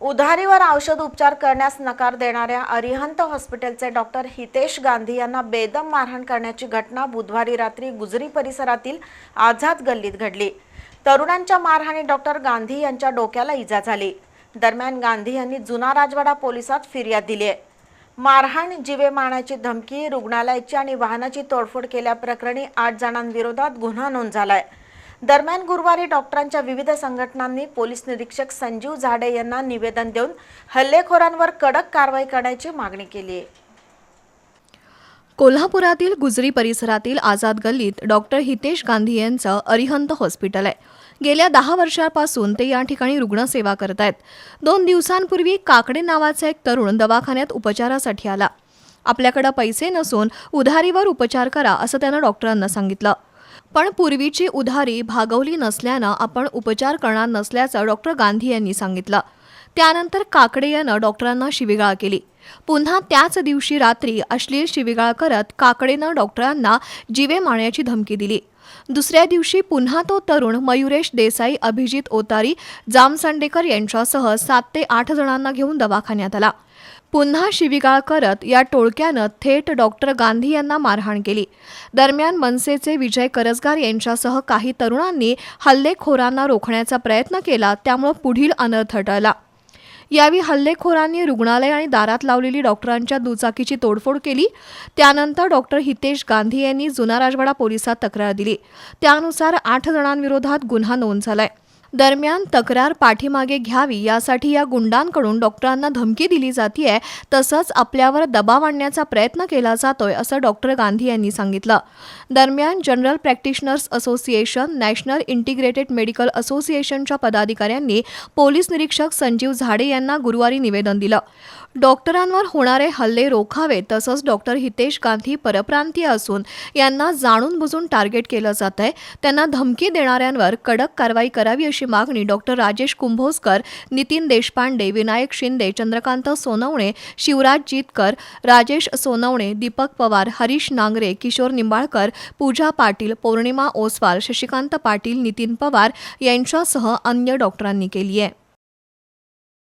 उधारीवर औषध उपचार करण्यास नकार देणाऱ्या अरिहंत हॉस्पिटलचे डॉक्टर हितेश गांधी यांना बेदम मारहाण करण्याची घटना बुधवारी रात्री गुजरी परिसरातील आझाद गल्लीत घडली. तरुणांच्या मारहाणी डॉक्टर गांधी यांच्या डोक्याला इजा झाली. दरम्यान गांधी यांनी जुना राजवाडा पोलिसात फिर्याद दिली आहे मारहाण जीवे मारण्याची धमकी रुग्णालयाची आणि वाहनाची तोडफोड केल्याप्रकरणी आठ जणांविरोधात गुन्हा नोंद झाला आहे दरम्यान गुरुवारी डॉक्टरांच्या विविध संघटनांनी पोलीस निरीक्षक संजीव झाडे यांना निवेदन देऊन हल्लेखोरांवर कडक कारवाई करण्याची मागणी केली आहे. कोल्हापुरातील गुजरी परिसरातील आझाद गल्लीत डॉक्टर हितेश गांधी यांचं अरिहंत हॉस्पिटल आहे. गेल्या दहा वर्षापासून ते या ठिकाणी रुग्णसेवा करत आहेत दोन दिवसांपूर्वी काकडे नावाचा एक तरुण दवाखान्यात उपचारासाठी आला. आपल्याकडं पैसे नसून उधारीवर उपचार करा असं त्यानं डॉक्टरांना सांगितलं. पण पूर्वीची उधारी भागवली नसल्यानं आपण उपचार करणार नसल्याचं डॉक्टर गांधी यांनी सांगितलं. त्यानंतर काकडे यानं डॉक्टरांना शिविगाळ केली. पुन्हा त्याच दिवशी रात्री अश्लील शिविगाळ करत काकडेनं डॉक्टरांना जीवे मारण्याची धमकी दिली. दुसऱ्या दिवशी पुन्हा तो तरुण मयुरेश देसाई अभिजित ओतारी जामसंडेकर यांच्यासह सात ते आठ जणांना घेऊन दवाखान्यात आला. पुन्हा शिविगाळ करत या टोळक्यानं थेट डॉक्टर गांधी यांना मारहाण केली. दरम्यान मनसेचे विजय करजगार यांच्यासह काही तरुणांनी हल्लेखोरांना रोखण्याचा प्रयत्न केला त्यामुळे पुढील अनर्थ टळला. यावेळी हल्लेखोरांनी रुग्णालय आणि दारात लावलेली डॉक्टरांच्या दुचाकीची तोडफोड केली. त्यानंतर डॉक्टर हितेश गांधी यांनी जुना राजवाडा पोलिसात तक्रार दिली. त्यानुसार आठ जणांविरोधात गुन्हा नोंद झालाय. दरम्यान तक्रार पाठीमागे घ्यावी यासाठी या गुंडांकडून डॉक्टरांना धमकी दिली जातीय तसंच आपल्यावर दबाव आणण्याचा प्रयत्न केला जातोय असं डॉक्टर गांधी यांनी सांगितलं. दरम्यान general practitioners association national integrated medical असोसिएशनच्या पदाधिकाऱ्यांनी पोलीस निरीक्षक संजीव झाडे यांना गुरुवारी निवेदन दिलं. डॉक्टरांवर होणारे हल्ले रोखावे तसंच डॉक्टर हितेश गांधी परप्रांतीय असून यांना जाणून बुजून टार्गेट केलं जात आहे त्यांना धमकी देणाऱ्यांवर कडक कारवाई करावी अशी मागणी डॉक्टर राजेश कुंभोजकर नितीन देशपांडे विनायक शिंदे चंद्रकांत सोनवणे शिवराज जीतकर राजेश सोनवणे दीपक पवार हरीश नांगरे किशोर निंबाळकर पूजा पाटील पौर्णिमा ओसवाल शशिकांत पाटील नितीन पवार यांच्यासह अन्य डॉक्टरांनी केली आहे.